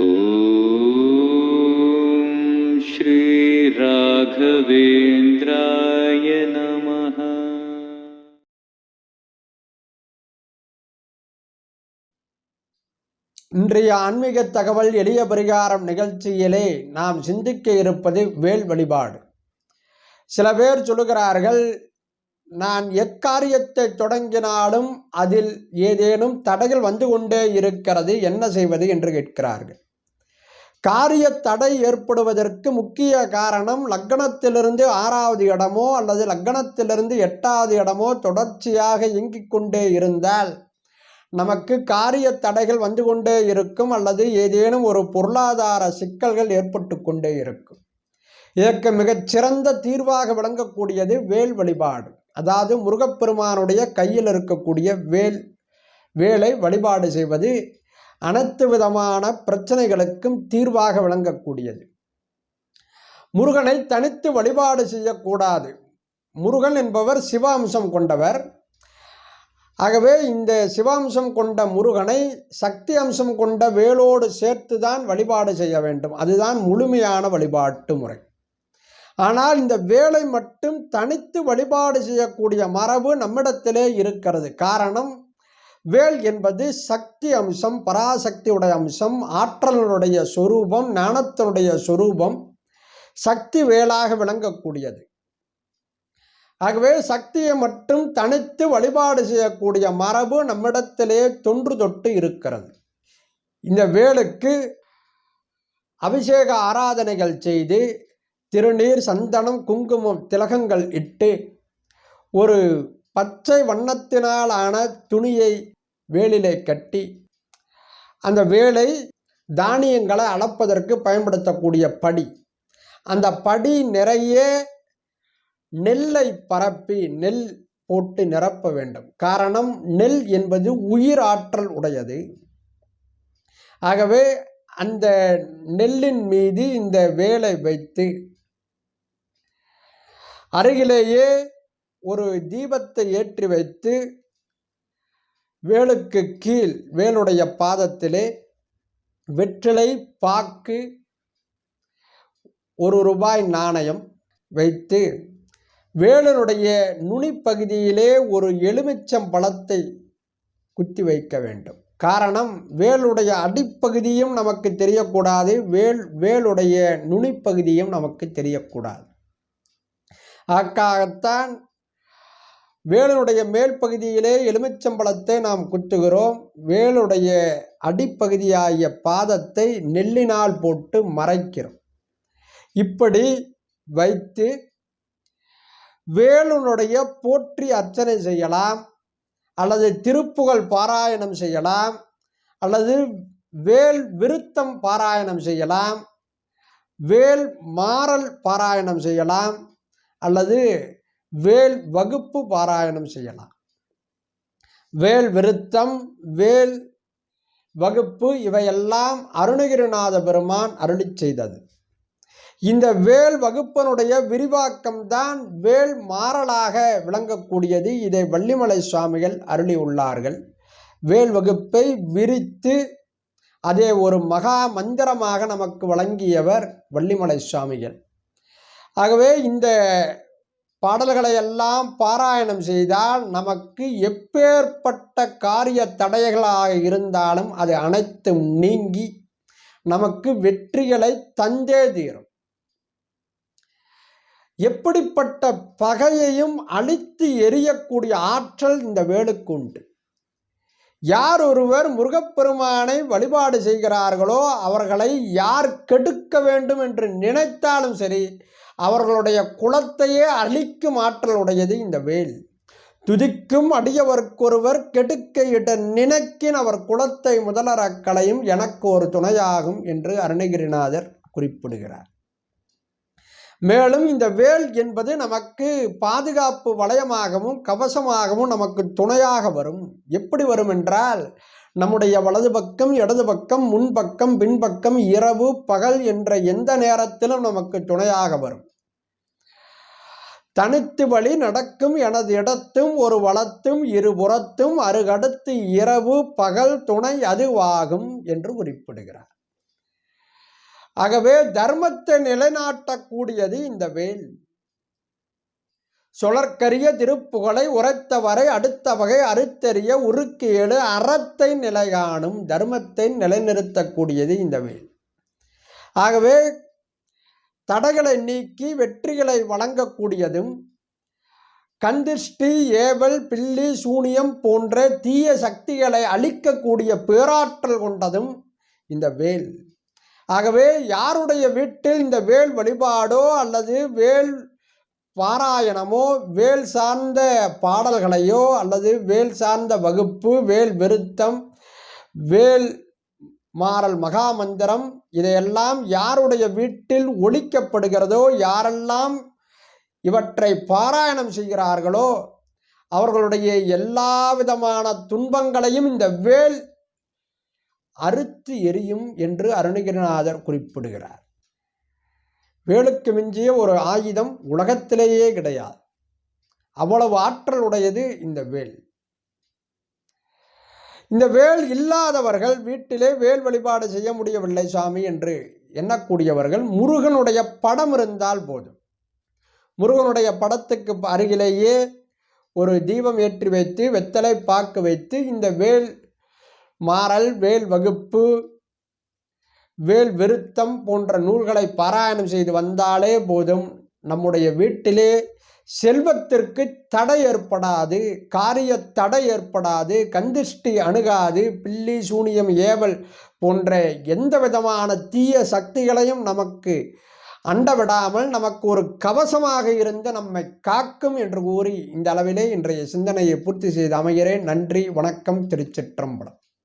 ॐ श्रीराघवेन्द्राय नमः இன்றைய ஆன்மீக தகவல் எளிய பரிகாரம் நிகழ்ச்சியிலே நாம் சிந்திக்க இருப்பது வேல் வழிபாடு சில பேர் சொல்லுகிறார்கள் நான் எக்காரியத்தை தொடங்கினாலும் அதில் ஏதேனும் தடைகள் வந்து கொண்டே இருக்கிறது என்ன செய்வது என்று கேட்கிறார்கள். காரிய தடை ஏற்படுவதற்கு முக்கிய காரணம் லக்னத்திலிருந்து ஆறாவது இடமோ அல்லது லக்னத்திலிருந்து எட்டாவது இடமோ தொடர்ச்சியாக இயங்கிக் கொண்டே இருந்தால் நமக்கு காரிய தடைகள் வந்து கொண்டே இருக்கும் அல்லது ஏதேனும் ஒரு பொருளாதார சிக்கல்கள் ஏற்பட்டு கொண்டே இருக்கும். இதற்கு மிகச் சிறந்த தீர்வாக விளங்கக்கூடியது வேல் வழிபாடு. அதாவது முருகப்பெருமானுடைய கையில் இருக்கக்கூடிய வேல் வேலை வழிபாடு செய்வது அனைத்து விதமான பிரச்சனைகளுக்கும் தீர்வாக விளங்கக்கூடியது. முருகனை தனித்து வழிபாடு செய்யக்கூடாது. முருகன் என்பவர் சிவாம்சம் கொண்டவர். ஆகவே இந்த சிவாம்சம் கொண்ட முருகனை சக்தி அம்சம் கொண்ட வேலோடு சேர்த்து தான் வழிபாடு செய்ய வேண்டும். அதுதான் முழுமையான வழிபாட்டு முறை. ஆனால் இந்த வேலை மட்டும் தனித்து வழிபாடு செய்யக்கூடிய மரபு நம்மிடத்திலே இருக்கிறது. காரணம் வேல் என்பது சக்தி அம்சம் பராசக்தியுடைய அம்சம் ஆற்றலுடைய சொரூபம் ஞானத்தினுடைய சொரூபம் சக்தி வேலாக விளங்கக்கூடியது. ஆகவே சக்தியை மட்டும் தனித்து வழிபாடு செய்யக்கூடிய மரபு நம்மிடத்திலே தொன்று தொட்டு இருக்கிறது. இந்த வேலுக்கு அபிஷேக ஆராதனைகள் செய்து திருநீர் சந்தனம் குங்குமம் திலகங்கள் இட்டு ஒரு பச்சை வண்ணத்தினாலான துணியை வேலிலே கட்டி அந்த வேலை தானியங்களை அளப்பதற்கு பயன்படுத்தக்கூடிய படி. அந்த படி நிறைய நெல்லை பரப்பி நெல் போட்டு நிரப்ப வேண்டும். காரணம் நெல் என்பது உயிர் ஆற்றல் உடையது. ஆகவே அந்த நெல்லின் மீது இந்த வேலை வைத்து அருகிலேயே ஒரு தீபத்தை ஏற்றி வைத்து வேலுக்கு கீழ் வேலுடைய பாதத்திலே வெற்றிலை பாக்கு ஒரு ரூபாய் நாணயம் வைத்து வேலனுடைய நுனிப்பகுதியிலே ஒரு எலுமிச்சம் பழத்தை குத்தி வைக்க வேண்டும். காரணம் வேலுடைய அடிப்பகுதியும் நமக்கு தெரியக்கூடாது வேல் வேலுடைய நுனிப்பகுதியும் நமக்கு தெரியக்கூடாது. அக்காகத்தான் வேலுடைய மேல் பகுதியிலே எலுமிச்சம்பழத்தை நாம் குத்துகிறோம். வேலுடைய அடிப்பகுதியாகிய பாதத்தை நெல்லினால் போட்டு மறைக்கிறோம். இப்படி வைத்து வேலுனுடைய போற்றி அர்ச்சனை செய்யலாம். அல்லது திருப்புகழ் பாராயணம் செய்யலாம். அல்லது வேல் விருத்தம் பாராயணம் செய்யலாம். வேல் மாறல் பாராயணம் செய்யலாம். அல்லது வேல் வகுப்பு பாராயணம் செய்யலாம். வேல் விருத்தம் வேல் வகுப்பு இவையெல்லாம் அருணகிரிநாத பெருமான் அருளி செய்தது. இந்த வேல் வகுப்பனுடைய விரிவாக்கம் தான் வேல் மாறலாக விளங்கக்கூடியது இதை வள்ளிமலை சுவாமிகள் அருளி உள்ளார்கள். வேல் வகுப்பை விரித்து அதே ஒரு மகா மந்திரமாக நமக்கு வழங்கியவர் வள்ளிமலை சுவாமிகள். ஆகவே இந்த பாடல்களை எல்லாம் பாராயணம் செய்தால் நமக்கு எப்பேற்பட்ட காரிய தடைகளாக இருந்தாலும் அது அனைத்தும் நீங்கி நமக்கு வெற்றிகளை தந்தே தீரும். எப்படிப்பட்ட பகையையும் அழித்து எரியக்கூடிய ஆற்றல் இந்த வேலுக்கு உண்டு. யார் ஒருவர் முருகப்பெருமானை வழிபாடு செய்கிறார்களோ அவர்களை யார் கெடுக்க வேண்டும் என்று நினைத்தாலும் சரி அவர்களுடைய குலத்தையே அழிக்கும் ஆற்றல் உடையது இந்த வேல். துதிக்கும் அடியவர்க்கொருவர் கெடுக்கையிட நினைக்கின் அவர் குலத்தை கலையும் எனக்கு ஒரு துணையாகும் என்று அருணகிரிநாதர் குறிப்பிடுகிறார். மேலும் இந்த வேல் என்பது நமக்கு பாதுகாப்பு வளையமாகவும் கவசமாகவும் நமக்கு துணையாக வரும். எப்படி வரும் என்றால் நம்முடைய வலது பக்கம் இடது பக்கம் முன்பக்கம் பின்பக்கம் இரவு பகல் என்ற எந்த நேரத்திலும் நமக்கு துணையாக வரும். தனித்து வழி நடக்கும் எனது இடத்தும் ஒரு வளத்தும் இருபுறத்தும் அருகடுத்து இரவு பகல் துணை அதுவாகும் என்று குறிப்பிடுகிறார். ஆகவே தர்மத்தை நிலைநாட்டக்கூடியது இந்த வேல் சொலற்கரிய திருப்புகழை உரைத்தவரை அடுத்த வகை அறுத்தறிய உருக்கேழு அறத்தை நிலைகாணும் தர்மத்தை நிலைநிறுத்தக்கூடியது இந்த வேல் ஆகவே தடைகளை நீக்கி வெற்றிகளை வழங்கக்கூடியதும் கந்திஷ்டி ஏவல் பில்லி சூனியம் போன்ற தீய சக்திகளை அழிக்கக்கூடிய பேராற்றல் கொண்டதும் இந்த வேல் ஆகவே யாருடைய வீட்டில் இந்த வேல் வழிபாடோ அல்லது வேல் பாராயணமோ வேல் சார்ந்த பாடல்களையோ அல்லது வேல் சார்ந்த வகுப்பு வேல் விருத்தம் வேல் மாறல் மகாமந்திரம் இதையெல்லாம் யாருடைய வீட்டில் ஒழிக்கப்படுகிறதோ யாரெல்லாம் இவற்றை பாராயணம் செய்கிறார்களோ அவர்களுடைய எல்லா விதமான துன்பங்களையும் இந்த வேல் அறுத்து எரியும் என்று அருணகிரிநாதர் குறிப்பிடுகிறார். வேலுக்கு மிஞ்சிய ஒரு ஆயுதம் உலகத்திலேயே கிடையாது. அவ்வளவு ஆற்றல் உடையது இந்த வேல். இந்த வேல் இல்லாதவர்கள் வீட்டிலே வேல் வழிபாடு செய்ய முடியவில்லை சாமி என்று எண்ணக்கூடியவர்கள் முருகனுடைய படம் இருந்தால் போதும். முருகனுடைய படத்துக்கு அருகிலேயே ஒரு தீபம் ஏற்றி வைத்து வெத்தலை பாக்கு வைத்து இந்த வேல் மாறல் வேல் வகுப்பு வேல் விருத்தம் போன்ற நூல்களை பாராயணம் செய்து வந்தாலே போதும். நம்முடைய வீட்டிலே செல்வத்திற்கு தடை ஏற்படாது காரிய தடை ஏற்படாது கந்திஷ்டி அணுகாது பில்லி சூனியம் ஏவல் போன்ற எந்த விதமான தீய சக்திகளையும் நமக்கு அண்டவிடாமல் நமக்கு ஒரு கவசமாக இருந்து நம்மை காக்கும் என்று கூறி இந்த அளவிலே இன்றைய சிந்தனையை பூர்த்தி செய்து அமைகிறேன். நன்றி வணக்கம் திருச்சிற்றம்பலம்.